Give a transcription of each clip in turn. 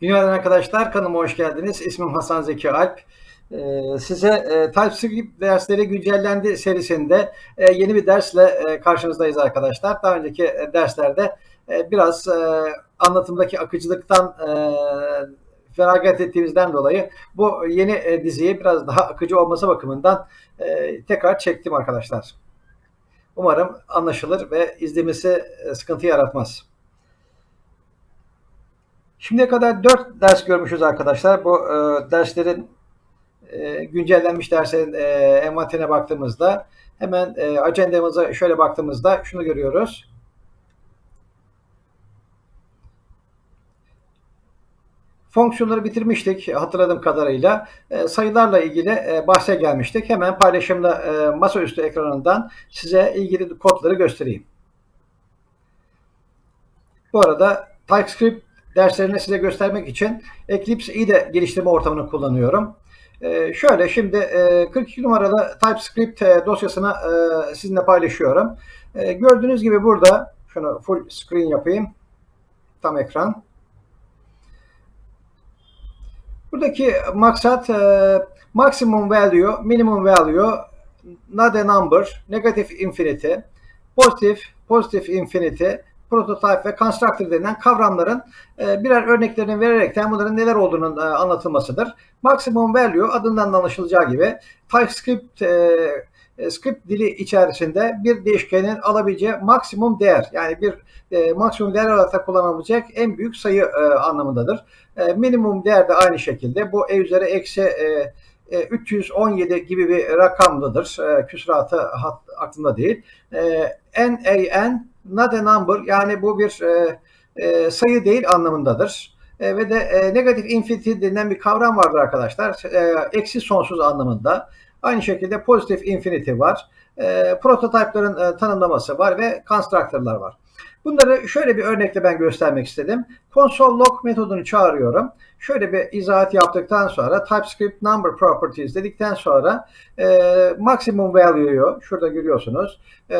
Günaydın arkadaşlar, kanalıma hoş geldiniz. İsmim Hasan Zeki Alp. Ee, size e, TypeScript dersleri güncellendi serisinde e, yeni bir dersle e, karşınızdayız arkadaşlar. Daha önceki derslerde biraz e, anlatımdaki akıcılıktan e, feragat ettiğimizden dolayı bu yeni e, diziyi biraz daha akıcı olması bakımından tekrar çektim arkadaşlar. Umarım anlaşılır ve izlemesi e, sıkıntı yaratmaz. Şimdiye kadar 4 ders görmüşüz arkadaşlar. Bu e, derslerin e, güncellenmiş derslerin e, envanterine baktığımızda hemen e, ajandamıza şöyle baktığımızda şunu görüyoruz. Fonksiyonları bitirmiştik hatırladığım kadarıyla. E, sayılarla ilgili e, bahse gelmiştik. Hemen paylaşımda e, masaüstü ekranından size ilgili kodları göstereyim. Bu arada TypeScript derslerini size göstermek için Eclipse IDE geliştirme ortamını kullanıyorum. Ee, şöyle şimdi e, 42 numaralı TypeScript e, dosyasını e, sizinle paylaşıyorum. E, gördüğünüz gibi burada şunu full screen yapayım. Tam ekran. Buradaki maksat e, maximum value, minimum value, not a number, negative infinity, pozitif, pozitif infinity, prototype ve constructor denilen kavramların e, birer örneklerini vererekten bunların neler olduğunun e, anlatılmasıdır. Maximum value adından da anlaşılacağı gibi TypeScript e, script dili içerisinde bir değişkenin alabileceği maksimum değer yani bir e, maksimum değer olarak kullanılabilecek en büyük sayı e, anlamındadır. E, minimum değer de aynı şekilde bu e üzeri eksi e, 317 gibi bir rakamlıdır. E, küsuratı aklımda değil. NaN not a number yani bu bir e, e, sayı değil anlamındadır. E, ve de e, negatif infinity denilen bir kavram vardır arkadaşlar. E, eksi sonsuz anlamında. Aynı şekilde pozitif infinity var. E, prototype'ların e, tanımlaması var ve constructor'lar var. Bunları şöyle bir örnekle ben göstermek istedim. Console log metodunu çağırıyorum. Şöyle bir izahat yaptıktan sonra TypeScript number properties dedikten sonra e, maximum value'yu şurada görüyorsunuz. E,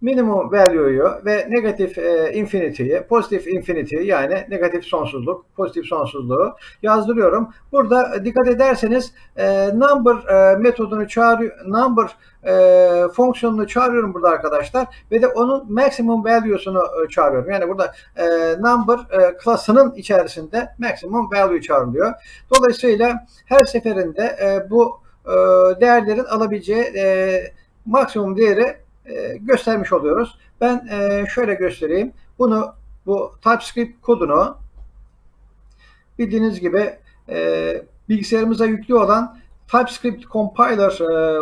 minimum value'yu ve negatif e, infinity'yi, pozitif infinity yani negatif sonsuzluk, pozitif sonsuzluğu yazdırıyorum. Burada dikkat ederseniz e, number e, metodunu çağırıyor, number e, fonksiyonunu çağırıyorum burada arkadaşlar ve de onun maximum value'sunu e, çağırıyorum. Yani burada e, number e, klasının içerisinde maximum value çağrılıyor. Dolayısıyla her seferinde e, bu e, değerlerin alabileceği e, maksimum değeri e, göstermiş oluyoruz. Ben e, şöyle göstereyim. Bunu bu TypeScript kodunu bildiğiniz gibi e, bilgisayarımıza yüklü olan TypeScript compiler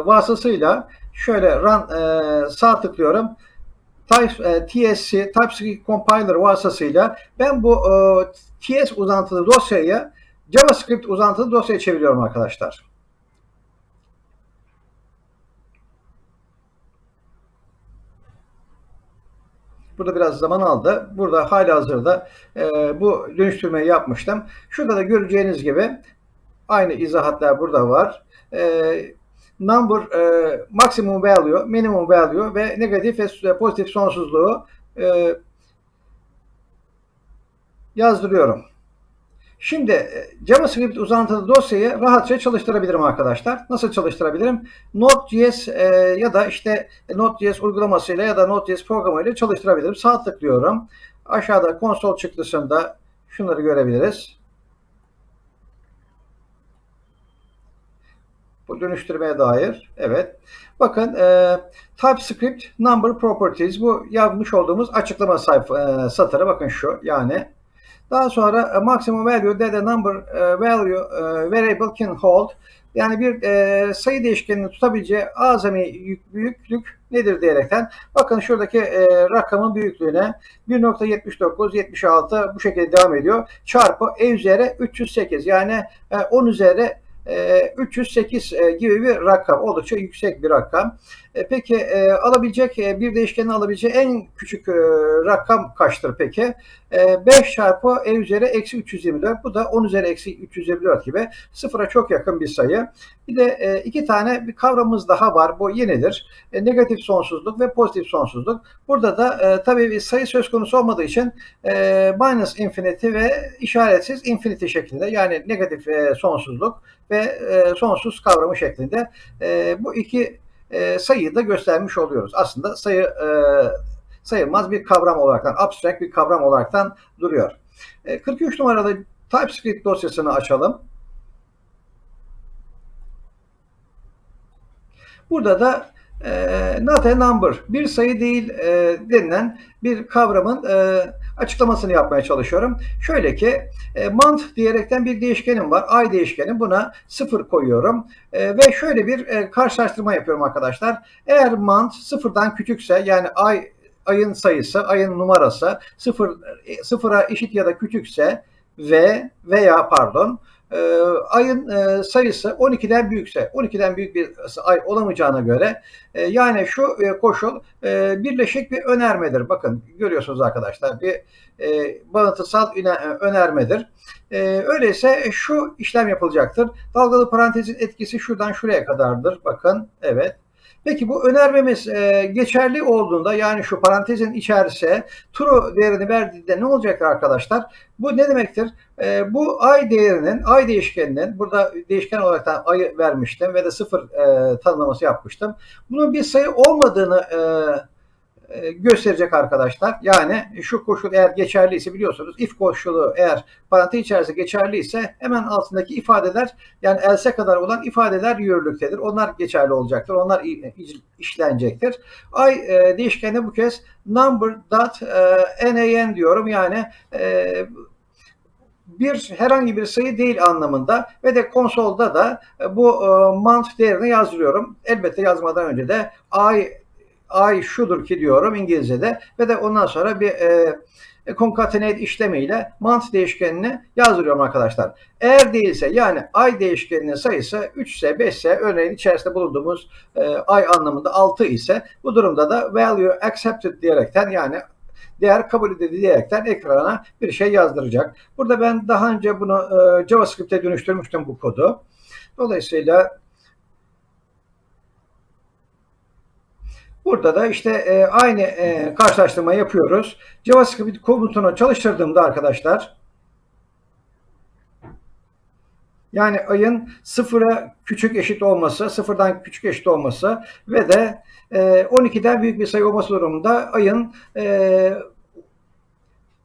vasıtasıyla şöyle run sağ tıklıyorum. TSC TypeScript compiler vasıtasıyla ben bu TS uzantılı dosyayı JavaScript uzantılı dosyaya çeviriyorum arkadaşlar. Burada biraz zaman aldı. Burada hala hazırda e, bu dönüştürmeyi yapmıştım. Şurada da göreceğiniz gibi aynı izahatlar burada var. E, number e, maximum value, minimum value ve negatif ve pozitif sonsuzluğu e, yazdırıyorum. Şimdi e, JavaScript uzantılı dosyayı rahatça çalıştırabilirim arkadaşlar. Nasıl çalıştırabilirim? Node.js e, ya da işte Node.js uygulamasıyla ya da Node.js programıyla çalıştırabilirim. Sağ tıklıyorum. Aşağıda konsol çıktısında şunları görebiliriz. Bu dönüştürmeye dair. Evet. Bakın e, TypeScript Number Properties bu yazmış olduğumuz açıklama sayfa, e, satırı. Bakın şu yani daha sonra e, maximum value that number e, value e, variable can hold. Yani bir e, sayı değişkenini tutabileceği azami yük, büyüklük nedir diyerekten bakın şuradaki e, rakamın büyüklüğüne 1.79 76 bu şekilde devam ediyor. Çarpı e üzeri 308 yani e, 10 üzeri 308 e, e, gibi bir rakam. Oldukça yüksek bir rakam. E, peki alabilecek bir değişkenin alabileceği en küçük rakam kaçtır peki? e, 5 çarpı e üzeri eksi 324. Bu da 10 üzeri eksi 324 gibi sıfıra çok yakın bir sayı. Bir de e, iki tane bir kavramımız daha var. Bu yenidir. E, negatif sonsuzluk ve pozitif sonsuzluk. Burada da e, tabii bir sayı söz konusu olmadığı için e, minus infinity ve işaretsiz infinity şeklinde yani negatif e, sonsuzluk ve e, sonsuz kavramı şeklinde e, bu iki e, sayıyı da göstermiş oluyoruz. Aslında sayı e, sayılmaz bir kavram olaraktan, abstract bir kavram olaraktan duruyor. E, 43 numaralı TypeScript dosyasını açalım. Burada da e, not a number, bir sayı değil e, denilen bir kavramın e, açıklamasını yapmaya çalışıyorum. Şöyle ki e, month diyerekten bir değişkenim var. Ay değişkeni. Buna sıfır koyuyorum. E, ve şöyle bir e, karşılaştırma yapıyorum arkadaşlar. Eğer month sıfırdan küçükse yani ay ayın sayısı, ayın numarası sıfır, e, sıfıra eşit ya da küçükse ve veya pardon e, ayın e, sayısı 12'den büyükse 12'den büyük bir ay olamayacağına göre e, yani şu e, koşul birleşik bir önermedir. Bakın görüyorsunuz arkadaşlar bir e, bağıntısal önermedir. Öyleyse şu işlem yapılacaktır. Dalgalı parantezin etkisi şuradan şuraya kadardır. Bakın evet. Peki bu önermemiz e, geçerli olduğunda yani şu parantezin içerisi true değerini verdiğinde ne olacak arkadaşlar? Bu ne demektir? E, bu ay değerinin, ay değişkeninin, burada değişken olarak da ayı vermiştim ve de sıfır e, tanımlaması yapmıştım. Bunun bir sayı olmadığını e, gösterecek arkadaşlar. Yani şu koşul eğer geçerliyse biliyorsunuz if koşulu eğer parantez içerisinde geçerliyse hemen altındaki ifadeler yani else kadar olan ifadeler yürürlüktedir. Onlar geçerli olacaktır. Onlar işlenecektir. Ay e, değişkenine bu kez number dot e, nan diyorum. Yani e, bir herhangi bir sayı değil anlamında ve de konsolda da bu e, month değerini yazdırıyorum. Elbette yazmadan önce de ay ay şudur ki diyorum İngilizce'de ve de ondan sonra bir e, concatenate işlemiyle month değişkenini yazdırıyorum arkadaşlar. Eğer değilse yani ay değişkeninin sayısı 3 ise 5 ise örneğin içerisinde bulunduğumuz e, ay anlamında 6 ise bu durumda da value accepted diyerekten yani değer kabul edildi diyerekten ekrana bir şey yazdıracak. Burada ben daha önce bunu e, JavaScript'e dönüştürmüştüm bu kodu. Dolayısıyla Burada da işte e, aynı e, karşılaştırma yapıyoruz. JavaScript komutunu çalıştırdığımda arkadaşlar yani ayın sıfıra küçük eşit olması, sıfırdan küçük eşit olması ve de e, 12'den büyük bir sayı olması durumunda ayın e,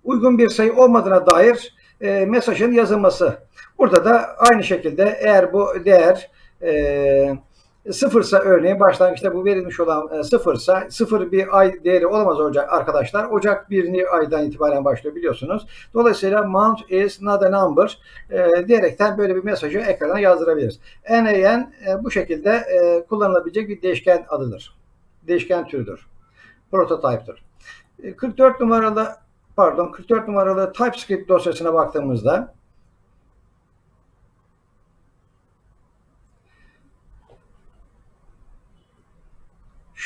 uygun bir sayı olmadığına dair e, mesajın yazılması. Burada da aynı şekilde eğer bu değer e, sıfırsa örneğin başlangıçta bu verilmiş olan e, sıfırsa sıfır bir ay değeri olamaz olacak arkadaşlar. Ocak 1. aydan itibaren başlıyor biliyorsunuz. Dolayısıyla month is not a number e, diyerekten böyle bir mesajı ekrana yazdırabiliriz. NAN e, bu şekilde e, kullanılabilecek bir değişken adıdır. Değişken türüdür. Prototype'dır. E, 44 numaralı pardon 44 numaralı TypeScript dosyasına baktığımızda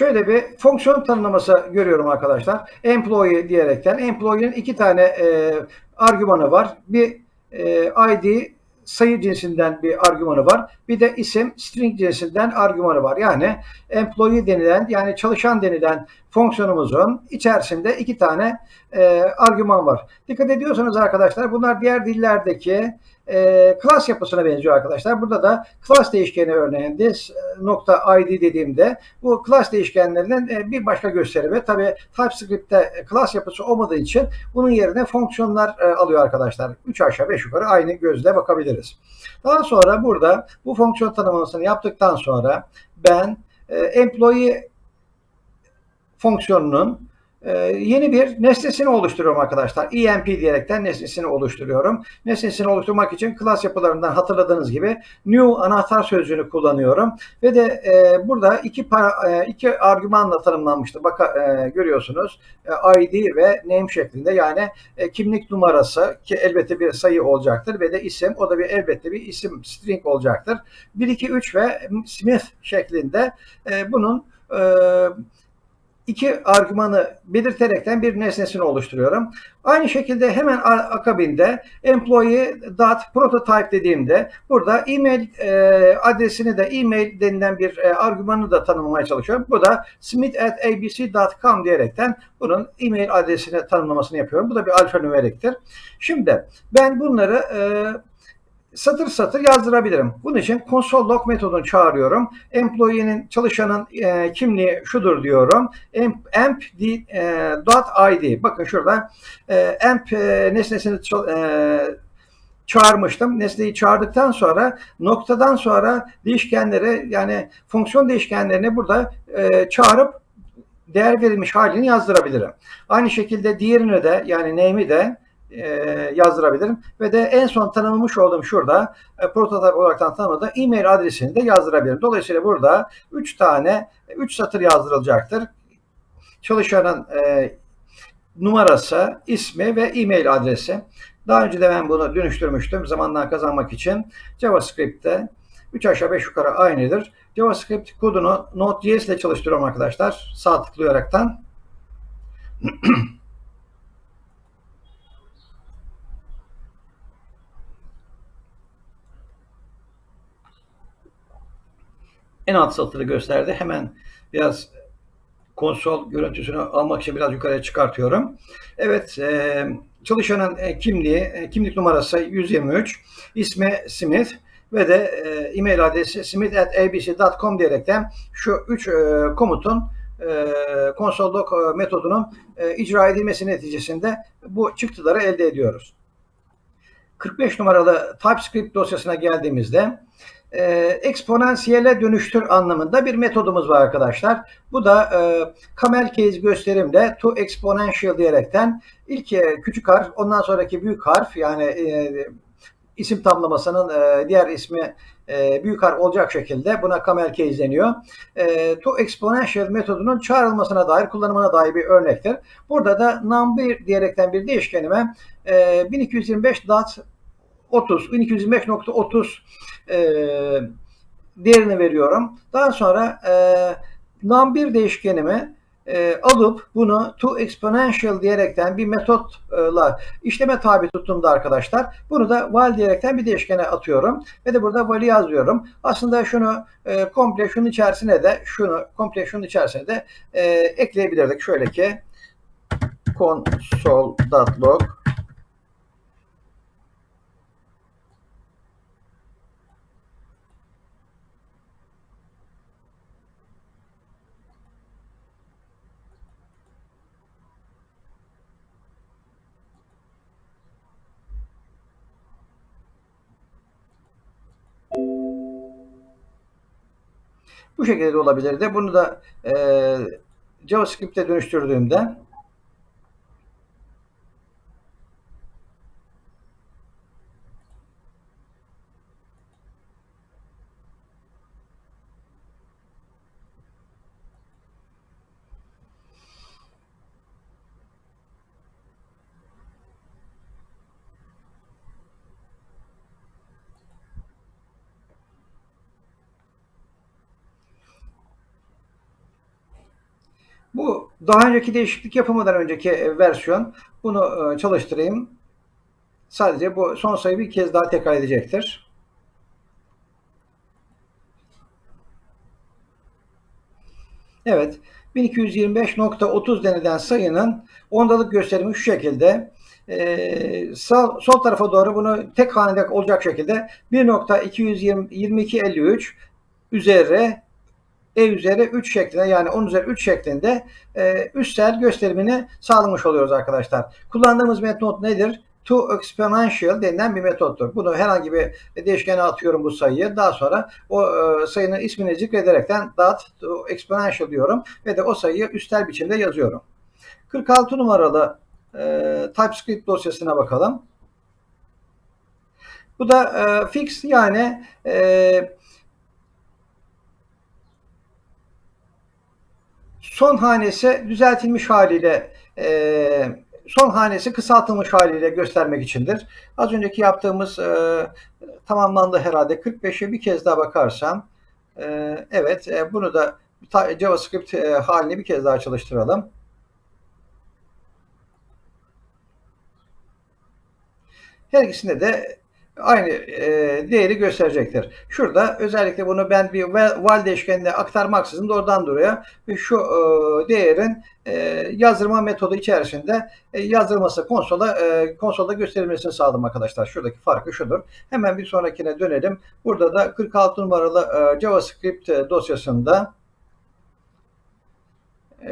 Şöyle bir fonksiyon tanımlaması görüyorum arkadaşlar. Employee diyerekten. Employee'nin iki tane e, argümanı var. Bir e, ID sayı cinsinden bir argümanı var. Bir de isim string cinsinden argümanı var. Yani employee denilen yani çalışan denilen fonksiyonumuzun içerisinde iki tane e, argüman var. Dikkat ediyorsanız arkadaşlar bunlar diğer dillerdeki e, class yapısına benziyor arkadaşlar. Burada da class değişkeni örneğin this nokta id dediğimde bu class değişkenlerinin e, bir başka gösterimi. Tabi TypeScript'te class yapısı olmadığı için bunun yerine fonksiyonlar e, alıyor arkadaşlar. 3 aşağı 5 yukarı aynı gözle bakabiliriz. Daha sonra burada bu fonksiyon tanımlamasını yaptıktan sonra ben e, employee fonksiyonunun ee, yeni bir nesnesini oluşturuyorum arkadaşlar. EMP diyerekten nesnesini oluşturuyorum. Nesnesini oluşturmak için klas yapılarından hatırladığınız gibi new anahtar sözcüğünü kullanıyorum. Ve de e, burada iki para, e, iki argümanla tanımlanmıştı. Bak e, görüyorsunuz. E, ID ve name şeklinde yani e, kimlik numarası ki elbette bir sayı olacaktır ve de isim o da bir elbette bir isim string olacaktır. 1 2 3 ve Smith şeklinde e, bunun e, iki argümanı belirterekten bir nesnesini oluşturuyorum. Aynı şekilde hemen akabinde employee dot prototype dediğimde burada e-mail e, adresini de e-mail denilen bir e, argümanı da tanımlamaya çalışıyorum. Bu da smith@abc.com diyerekten bunun e-mail adresini tanımlamasını yapıyorum. Bu da bir alfanümeriktir. Şimdi ben bunları e, satır satır yazdırabilirim. Bunun için console log metodunu çağırıyorum. Employee'nin çalışanın e, kimliği şudur diyorum. Amp, amp e, dot id. Bakın şurada e, amp e, nesnesini e, çağırmıştım. Nesneyi çağırdıktan sonra noktadan sonra değişkenleri yani fonksiyon değişkenlerini burada e, çağırıp değer verilmiş halini yazdırabilirim. Aynı şekilde diğerini de yani name'i de e, yazdırabilirim. Ve de en son tanımlamış olduğum şurada e, prototype olarak tanımladığı e-mail adresini de yazdırabilirim. Dolayısıyla burada 3 tane 3 satır yazdırılacaktır. Çalışanın e, numarası, ismi ve e-mail adresi. Daha önce de ben bunu dönüştürmüştüm zamandan kazanmak için. JavaScript'te 3 aşağı 5 yukarı aynıdır. JavaScript kodunu Node.js ile çalıştırıyorum arkadaşlar. Sağ tıklayaraktan. en alt satırı gösterdi. Hemen biraz konsol görüntüsünü almak için biraz yukarıya çıkartıyorum. Evet, e, çalışanın e, kimliği, e, kimlik numarası 123, ismi Smith ve de e, e-mail adresi smith.abc.com diyerekten şu üç komutun e, metodunun icra edilmesi neticesinde bu çıktıları elde ediyoruz. 45 numaralı TypeScript dosyasına geldiğimizde e, eksponansiyele dönüştür anlamında bir metodumuz var arkadaşlar. Bu da e, camel case gösterimde to exponential diyerekten ilk e, küçük harf ondan sonraki büyük harf yani e, isim tamlamasının e, diğer ismi e, büyük harf olacak şekilde buna camel case deniyor. E, to exponential metodunun çağrılmasına dair, kullanımına dair bir örnektir. Burada da num1 diyerekten bir değişkenime e, 1225 dot 30, 1225.30 e, değerini veriyorum. Daha sonra e, num1 değişkenimi e, alıp bunu to exponential diyerekten bir metotla işleme tabi tuttuğumda arkadaşlar bunu da while diyerekten bir değişkene atıyorum ve de burada while'i yazıyorum. Aslında şunu e, komple şunun içerisine de şunu komple şunun içerisine de e, ekleyebilirdik. Şöyle ki console.log Bu şekilde de olabilirdi. Bunu da e, JavaScript'e dönüştürdüğümde Bu daha önceki değişiklik yapamadan önceki e, versiyon. Bunu e, çalıştırayım. Sadece bu son sayı bir kez daha tekrar edecektir. Evet. 1225.30 denilen sayının ondalık gösterimi şu şekilde. Ee, sağ, sol tarafa doğru bunu tek hanede olacak şekilde 1.222.53 üzeri e üzeri 3 şeklinde yani 10 üzeri 3 şeklinde e, üstel gösterimini sağlamış oluyoruz arkadaşlar. Kullandığımız metot nedir? To exponential denilen bir metottur. Bunu herhangi bir değişkene atıyorum bu sayıyı. Daha sonra o e, sayının ismini zikrederekten dot to exponential diyorum ve de o sayıyı üstel biçimde yazıyorum. 46 numaralı e, TypeScript dosyasına bakalım. Bu da e, fix yani e, son hanesi düzeltilmiş haliyle e, son hanesi kısaltılmış haliyle göstermek içindir. Az önceki yaptığımız e, tamamlandı herhalde. 45'e bir kez daha bakarsam e, evet e, bunu da JavaScript e, halini bir kez daha çalıştıralım. Her ikisinde de aynı e, değeri gösterecektir. Şurada özellikle bunu ben bir val değişkenine aktarmaksızın doğrudan doğruya şu e, değerin e, yazdırma metodu içerisinde e, yazdırılması konsola e, konsolda gösterilmesini sağladım arkadaşlar. Şuradaki farkı şudur. Hemen bir sonrakine dönelim. Burada da 46 numaralı e, JavaScript e, dosyasında e,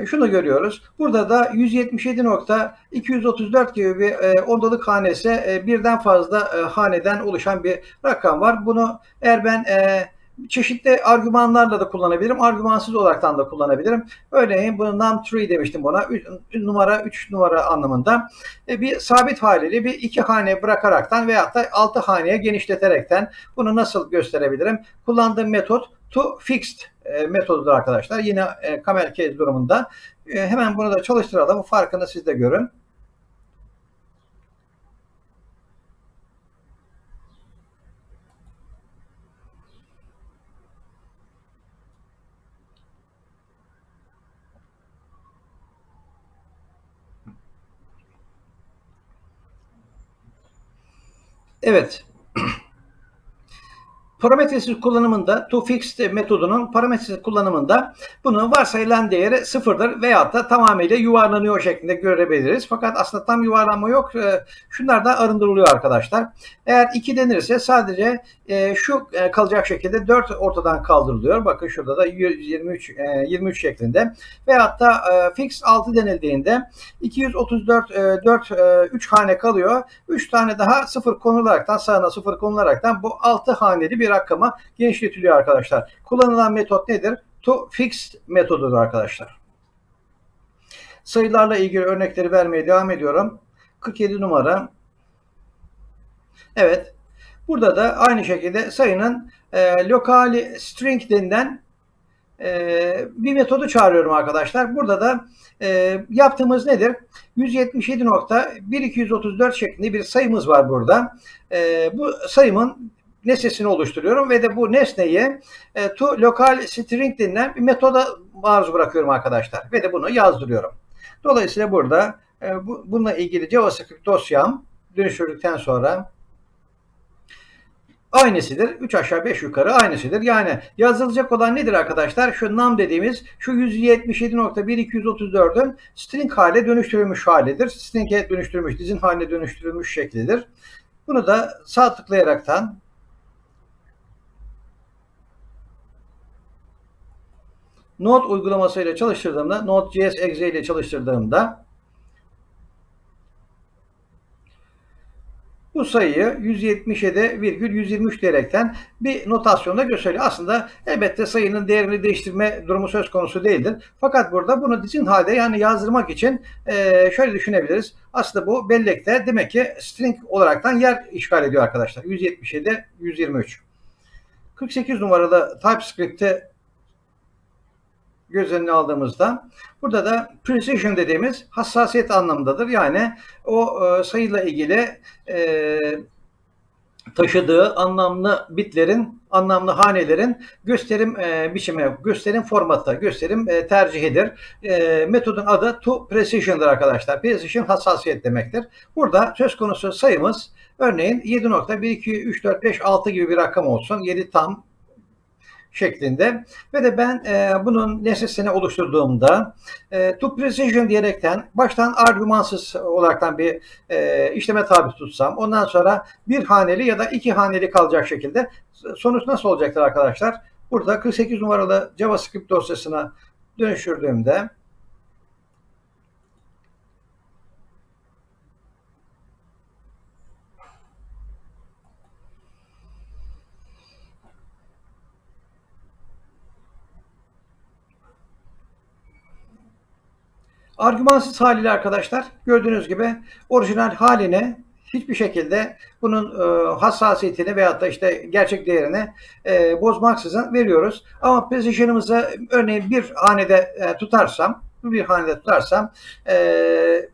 şunu görüyoruz. Burada da 177.234 gibi bir e, ondalık hanesi e, birden fazla e, haneden oluşan bir rakam var. Bunu eğer ben e, çeşitli argümanlarla da kullanabilirim. Argümansız olaraktan da kullanabilirim. Örneğin bunu num3 demiştim buna. Üç, numara 3 numara anlamında. E, bir sabit haliyle bir iki hane bırakaraktan veyahut da altı haneye genişleterekten bunu nasıl gösterebilirim? Kullandığım metot to fixed e, metodudur arkadaşlar. Yine e, case durumunda. E, hemen bunu da çalıştıralım. Farkını siz de görün. Evet. Parametresiz kullanımında toFixed metodunun parametresiz kullanımında bunun varsayılan değeri sıfırdır veyahut da tamamıyla yuvarlanıyor şeklinde görebiliriz. Fakat aslında tam yuvarlanma yok. Ee, şunlar da arındırılıyor arkadaşlar. Eğer 2 denirse sadece e, şu e, kalacak şekilde 4 ortadan kaldırılıyor. Bakın şurada da 123 23 e, şeklinde. Veyahut da fix 6 denildiğinde 234 4 3 hane kalıyor. 3 tane daha sıfır konularaktan sağına sıfır konularaktan bu 6 haneli bir rakama genişletiliyor arkadaşlar. Kullanılan metot nedir? To fixed metodudur arkadaşlar. Sayılarla ilgili örnekleri vermeye devam ediyorum. 47 numara. Evet. Burada da aynı şekilde sayının e, lokali string denilen e, bir metodu çağırıyorum arkadaşlar. Burada da e, yaptığımız nedir? 177.1234 şeklinde bir sayımız var burada. E, bu sayımın nesnesini oluşturuyorum ve de bu nesneyi e, to local string denilen bir metoda maruz bırakıyorum arkadaşlar ve de bunu yazdırıyorum. Dolayısıyla burada e, bu, bununla ilgili JavaScript dosyam dönüştürdükten sonra aynısıdır. 3 aşağı 5 yukarı aynısıdır. Yani yazılacak olan nedir arkadaşlar? Şu num dediğimiz şu 177.1234'ün string hale dönüştürülmüş halidir. String'e dönüştürülmüş, dizin haline dönüştürülmüş şeklidir. Bunu da sağ tıklayaraktan Node uygulamasıyla çalıştırdığımda, Node.js exe ile çalıştırdığımda bu sayıyı 177,123 diyerekten bir notasyonda gösteriyor. Aslında elbette sayının değerini değiştirme durumu söz konusu değildir. Fakat burada bunu dizin halde yani yazdırmak için e, şöyle düşünebiliriz. Aslında bu bellekte demek ki string olaraktan yer işgal ediyor arkadaşlar. 177, 123. 48 numaralı TypeScript'te göz önüne aldığımızda burada da precision dediğimiz hassasiyet anlamındadır. Yani o e, sayıyla ilgili e, taşıdığı anlamlı bitlerin, anlamlı hanelerin gösterim e, biçimi, gösterim formatı, gösterim e, tercihidir. Metodun adı to precision'dır arkadaşlar. Precision hassasiyet demektir. Burada söz konusu sayımız örneğin 7.12345 gibi bir rakam olsun. 7 tam şeklinde ve de ben e, bunun nesnesini oluşturduğumda e, to precision diyerekten baştan argümansız olaraktan bir e, işleme tabi tutsam ondan sonra bir haneli ya da iki haneli kalacak şekilde sonuç nasıl olacaktır arkadaşlar? Burada 48 numaralı JavaScript dosyasına dönüştürdüğümde Argümansız haliyle arkadaşlar gördüğünüz gibi orijinal haline hiçbir şekilde bunun e, hassasiyetini veyahut da işte gerçek değerini e, bozmaksızın veriyoruz. Ama position'ımızı örneğin bir hanede e, tutarsam, bir hanede tutarsam e,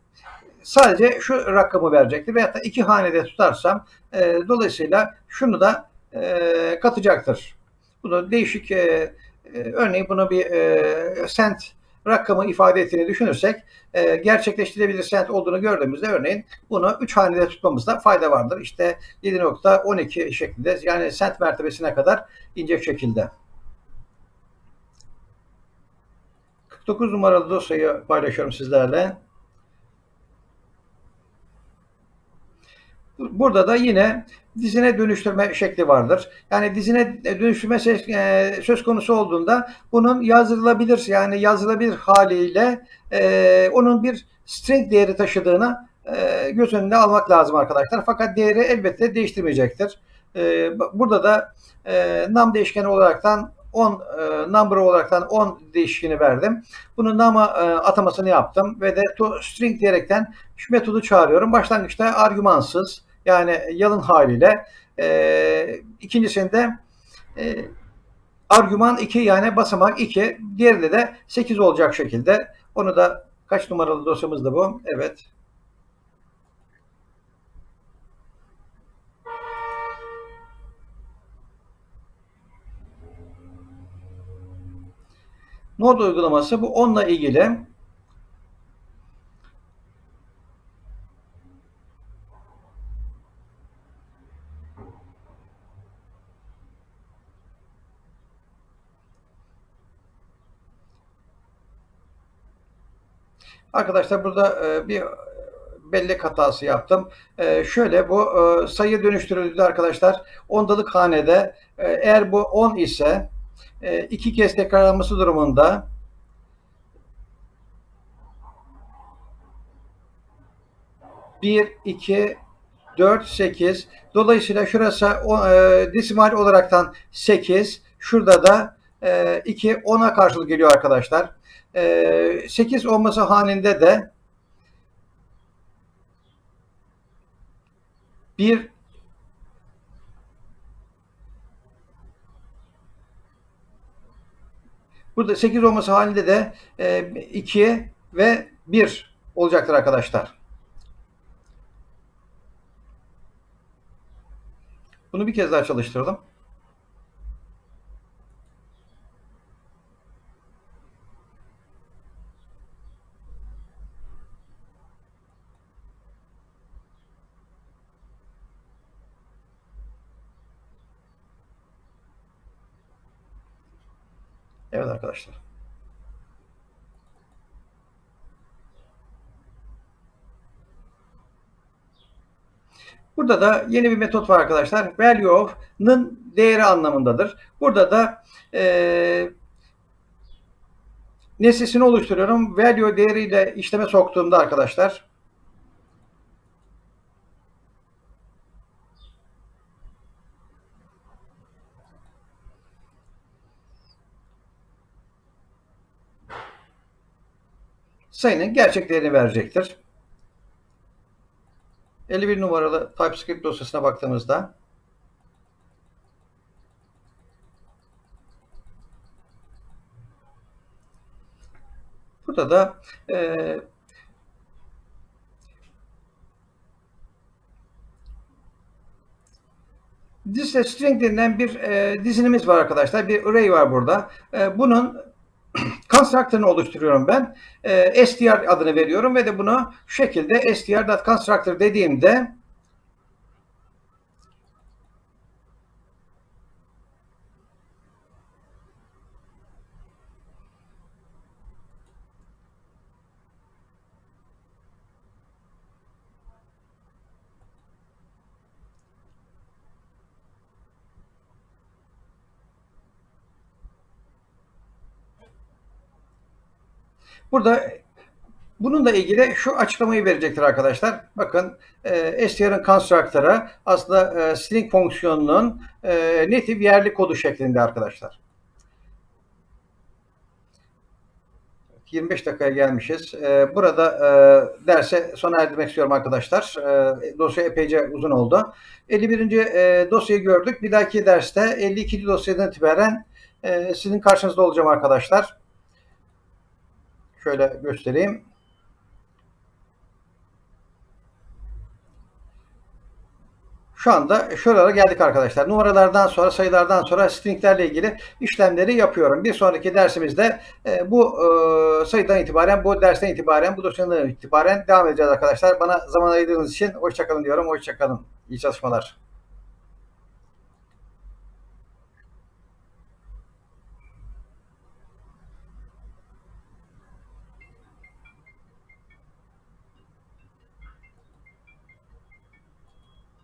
sadece şu rakamı verecektir. Veyahut da iki hanede tutarsam e, dolayısıyla şunu da e, katacaktır. Bunu değişik e, e, örneğin bunu bir e, sent rakamı ifade ettiğini düşünürsek e, gerçekleştirebilir sent olduğunu gördüğümüzde örneğin bunu 3 hanede tutmamızda fayda vardır. İşte 7.12 şeklinde yani sent mertebesine kadar inecek şekilde. 49 numaralı dosyayı paylaşıyorum sizlerle. Burada da yine dizine dönüştürme şekli vardır. Yani dizine dönüştürme e, söz konusu olduğunda bunun yazılabilir yani yazılabilir haliyle e, onun bir string değeri taşıdığını e, göz önünde almak lazım arkadaşlar. Fakat değeri elbette değiştirmeyecektir. Burada da e, num değişkeni olaraktan 10 e, number olaraktan 10 değişkeni verdim. Bunun nama atamasını yaptım ve de to string diyerekten şu metodu çağırıyorum. Başlangıçta argümansız yani yalın haliyle e, ikincisinde e, argüman 2 yani basamak 2. Diğerinde de 8 olacak şekilde. Onu da kaç numaralı dosyamızda bu? Evet. Node uygulaması bu onunla ilgili Arkadaşlar burada e, bir bellek hatası yaptım. E, şöyle bu e, sayı dönüştürüldü arkadaşlar. Ondalık hanede eğer bu 10 ise iki kez tekrarlanması durumunda bir, iki, dört, sekiz. Dolayısıyla şurası e, desimal olaraktan sekiz. Şurada da e, 2 10'a karşılık geliyor arkadaşlar. 8 ee, olması halinde de bir Burada 8 olması halinde de 2 e, ve 1 olacaktır arkadaşlar. Bunu bir kez daha çalıştıralım. Evet arkadaşlar. Burada da yeni bir metot var arkadaşlar. Value of'nın değeri anlamındadır. Burada da e, nesnesini oluşturuyorum. Value değeriyle işleme soktuğumda arkadaşlar sayının gerçek değerini verecektir. 51 numaralı TypeScript dosyasına baktığımızda burada da e, Dizle string denilen bir e, dizinimiz var arkadaşlar. Bir array var burada. E, bunun constructor'ını oluşturuyorum ben. E, str adını veriyorum ve de bunu şu şekilde str.constructor dediğimde Burada bununla ilgili şu açıklamayı verecektir arkadaşlar. Bakın e, str'ın constructor'ı aslında e, string fonksiyonunun e, native yerli kodu şeklinde arkadaşlar. 25 dakikaya gelmişiz. E, burada e, derse sona erdirmek istiyorum arkadaşlar. E, dosya epeyce uzun oldu. 51. E, dosyayı gördük. Bir dahaki derste 52. dosyadan itibaren e, sizin karşınızda olacağım arkadaşlar. Şöyle göstereyim. Şu anda şuralara geldik arkadaşlar. Numaralardan sonra sayılardan sonra stringlerle ilgili işlemleri yapıyorum. Bir sonraki dersimizde e, bu e, sayıdan itibaren, bu dersten itibaren, bu dosyadan itibaren devam edeceğiz arkadaşlar. Bana zaman ayırdığınız için hoşçakalın diyorum. Hoşçakalın. İyi çalışmalar.